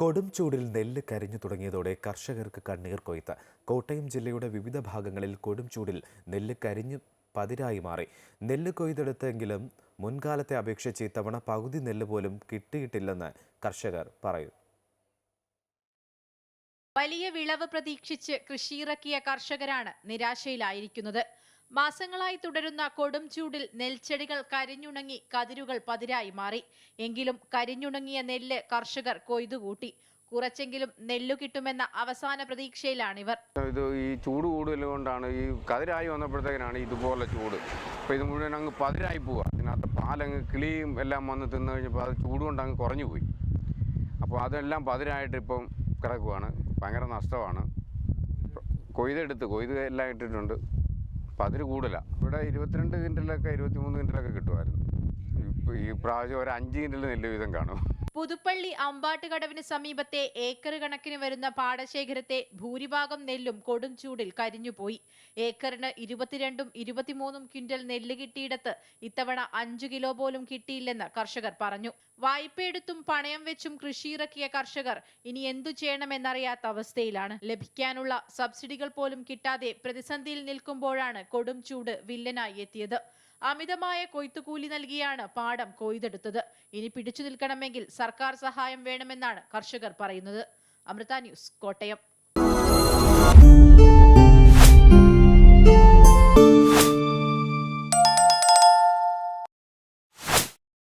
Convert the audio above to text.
കൊടും ചൂടിൽ നെല്ല് കരിഞ്ഞു തുടങ്ങിയതോടെ കർഷകർക്ക് കണ്ണീർ കൊയ്ത്ത്. കോട്ടയം ജില്ലയുടെ വിവിധ ഭാഗങ്ങളിൽ കൊടും ചൂടിൽ നെല്ല് കരിഞ്ഞു പതിരായി മാറി. നെല്ല് കൊയ്തെടുത്തെങ്കിലും മുൻകാലത്തെ അപേക്ഷിച്ച് ഇത്തവണ പകുതി നെല്ല് പോലും കിട്ടിയിട്ടില്ലെന്ന് കർഷകർ പറയും. വലിയ വിളവ് പ്രതീക്ഷിച്ച് കൃഷിയിറക്കിയ കർഷകരാണ് നിരാശയിലായിരിക്കുന്നത്. മാസങ്ങളായി തുടരുന്ന കൊടും ചൂടിൽ നെൽച്ചെടികൾ കരിഞ്ഞുണങ്ങി കതിരുകൾ പതിരായി മാറി. എങ്കിലും കരിഞ്ഞുണങ്ങിയ നെല്ല് കർഷകർ കൊയ്തുകൂട്ടി. കുറച്ചെങ്കിലും നെല്ലു കിട്ടുമെന്ന അവസാന പ്രതീക്ഷയിലാണിവർ. ഇത് ഈ ചൂട് കൂടുതൽ കൊണ്ടാണ് ഈ കതിരായി വന്നപ്പോഴത്തേക്കിനാണ് ഇതുപോലെ ചൂട്. അപ്പോൾ ഇത് മുഴുവൻ അങ്ങ് പതിരായി പോവുക അതിനകത്ത് പാലങ്ങ് കിളിയും എല്ലാം വന്ന് തിന്നു കഴിഞ്ഞപ്പോൾ അത് ചൂട് കൊണ്ട് അങ്ങ് കുറഞ്ഞു പോയി. അപ്പോൾ അതെല്ലാം പതിരായിട്ട് ഇപ്പം കിടക്കുവാണ്. ഭയങ്കര നഷ്ടമാണ്. കൊയ്തെടുത്ത് കൊയ്ത് എല്ലാം ഇട്ടിട്ടുണ്ട്. പതിര് കൂടുതലാണ് ഇവിടെ ഇരുപത്തിരണ്ട് കിന്റലൊക്കെ ഇരുപത്തിമൂന്ന് കിന്റലൊക്കെ കിട്ടുമായിരുന്നു ഇപ്പോൾ ഈ പ്രാവശ്യം ഒരു അഞ്ച് കിന്റൽ നെല്ല് വീതം കാണും. പുതുപ്പള്ളി അമ്പാട്ടുകടവിന് സമീപത്തെ ഏക്കർ കണക്കിന് വരുന്ന പാടശേഖരത്തെ ഭൂരിഭാഗം നെല്ലും കൊടും ചൂടിൽ കരിഞ്ഞുപോയി. ഏക്കറിന് ഇരുപത്തിരണ്ടും ഇരുപത്തിമൂന്നും ക്വിന്റൽ നെല്ല് കിട്ടിയിടത്ത് ഇത്തവണ അഞ്ചു കിലോ പോലും കിട്ടിയില്ലെന്ന് കർഷകർ പറഞ്ഞു. വായ്പയെടുത്തും പണയം വെച്ചും കൃഷിയിറക്കിയ കർഷകർ ഇനി എന്തു ചെയ്യണമെന്നറിയാത്ത അവസ്ഥയിലാണ്. ലഭിക്കാനുള്ള സബ്സിഡികൾ പോലും കിട്ടാതെ പ്രതിസന്ധിയിൽ നിൽക്കുമ്പോഴാണ് കൊടും ചൂട് വില്ലനായി എത്തിയത്. അമിതമായ കൊയ്ത്തുകൂലി നൽകിയാണ് പാടം കൊയ്തെടുത്തത്. ഇനി പിടിച്ചു നിൽക്കണമെങ്കിൽ സർക്കാർ സഹായം വേണമെന്നാണ് കർഷകർ പറയുന്നത്. അമൃത ന്യൂസ് കോട്ടയം.